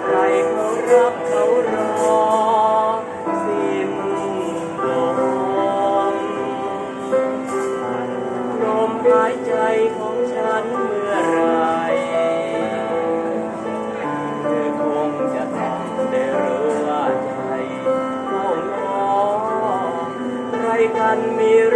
ใครเขารักเขารอสิ้นลมลมหายใจของฉันเมื่อไรเธอคงจะต้องได้รู้ว่าใจเฝ้ารอใครกันมีร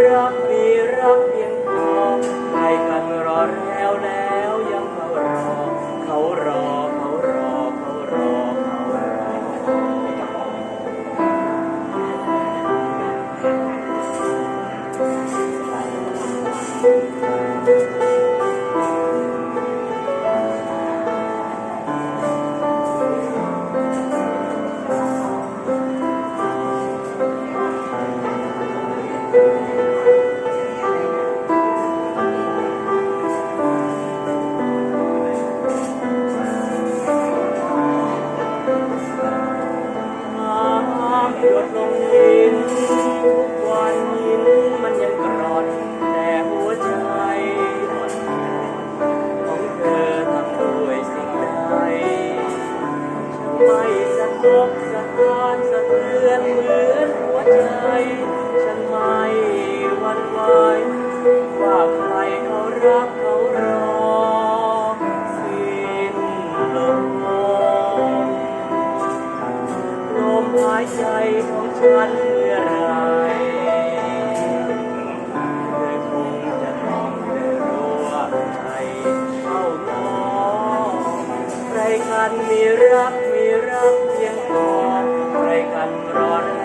อนเหมือนหัวใจ ฉันไม่หวั่นไหวว่าใครเขารักเขารอ สิ้นลมลมหายใจของฉันเมื่อไรเธอคงจะต้องได้รู้ว่าใครเฝ้ามองใครกันมีรัก anh ăn ron